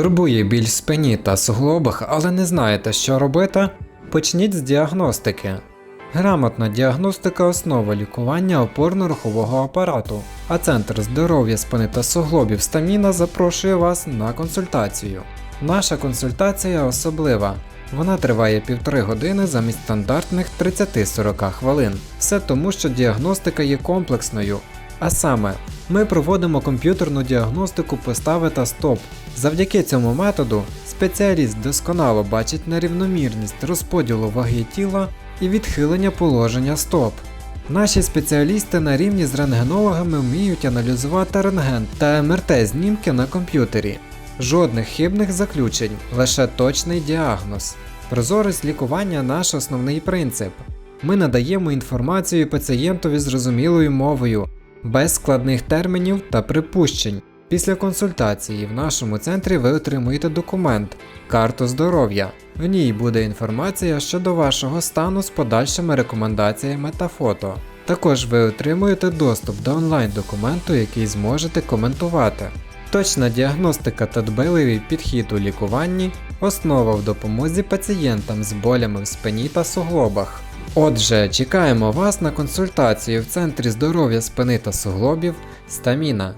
Турбує біль в спині та суглобах, але не знаєте, що робити? Почніть з діагностики. Грамотна діагностика основа лікування опорно-рухового апарату, а Центр здоров'я спини та суглобів Стаміна запрошує вас на консультацію. Наша консультація особлива. Вона триває півтори години замість стандартних 30-40 хвилин. Все тому, що діагностика є комплексною. А саме, ми проводимо комп'ютерну діагностику постави та стоп. Завдяки цьому методу спеціаліст досконало бачить нерівномірність розподілу ваги тіла і відхилення положення стоп. Наші спеціалісти на рівні з рентгенологами вміють аналізувати рентген та МРТ знімки на комп'ютері. Жодних хибних заключень, лише точний діагноз. Прозорість лікування наш основний принцип. Ми надаємо інформацію пацієнтові зрозумілою мовою, без складних термінів та припущень. Після консультації в нашому центрі ви отримуєте документ карту здоров'я. В ній буде інформація щодо вашого стану з подальшими рекомендаціями та фото. Також ви отримуєте доступ до онлайн-документу, який зможете коментувати. Точна діагностика та дбайливий підхід у лікуванні основа в допомозі пацієнтам з болями в спині та суглобах. Отже, чекаємо вас на консультацію в Центрі здоров'я спини та суглобів Стаміна.